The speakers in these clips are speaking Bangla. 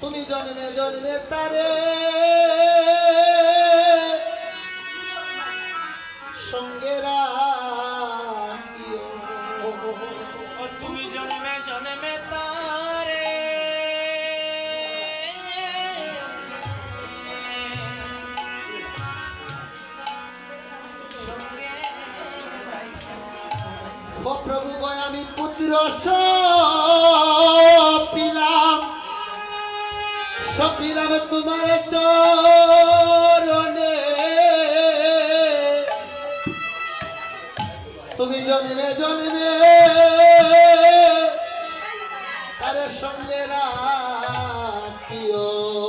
তুমি জন্মে জন্মে তারে সঙ্গে তুমি জন্মে জন্মে তারে ও প্রভু গয় আমি পুত্র পিলাম সপিলাম তোমার চরণে। তুমি জন্মে জন্মে। তার সঙ্গে রাখিও। ও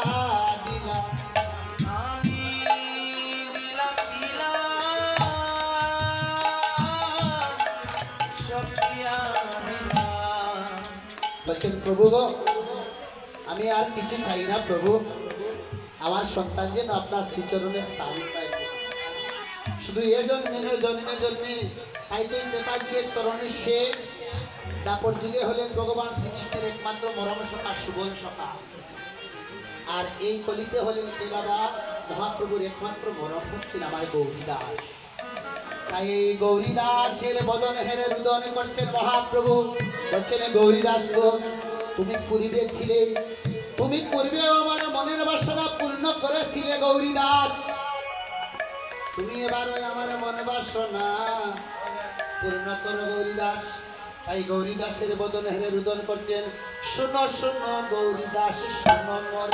বলছেন প্রভু গো, আমি আর কিছু চাই না প্রভু। আমার সন্তান যেন আপনার শ্রীচরণে স্থান পায়। শুধু এ জন্মে জন্মে জন্মে তাই তো নেতাজির তরণে সে দাপর যুগে হলেন ভগবান শ্রীকৃষ্ণের একমাত্র মরম সখা সুবল সখা। আর এই কলিতে হলেন কে বাবা মহাপ্রভুর একমাত্র মরম হচ্ছেন আমার গৌরীদাস। তাই এই গৌরীদাসের বদন হেরে রুদন করছেন মহাপ্রভু। বলছেন গৌরীদাস গো, তুমি পূর্বে ছিলে। তুমি পূর্বে আমার মনের বাসনা পূর্ণ করেছিলে গৌরীদাস। তুমি এবার আমার মনে বাসনা পূর্ণ করো গৌরীদাস। তাই গৌরীদাসের বদন হেরে রুদন করছেন, শোনো শোনো গৌরীদাস, শোনো মোর।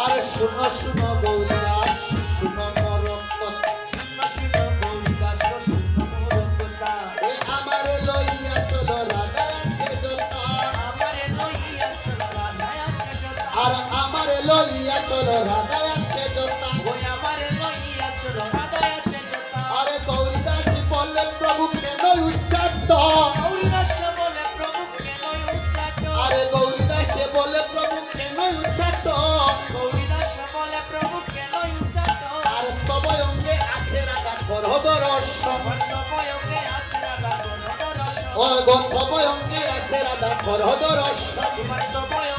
আর শোনো শোনো চলো রাধা আছে যথা। আরে প্রভু কেন উচ্চাট আরে গৌরীদাসে বলে প্রভু কেন উচ্চাট আর তবয় অঙ্গে আছে রাধা করহদ রসম। ও অঙ্গে আছে রাধা রসম।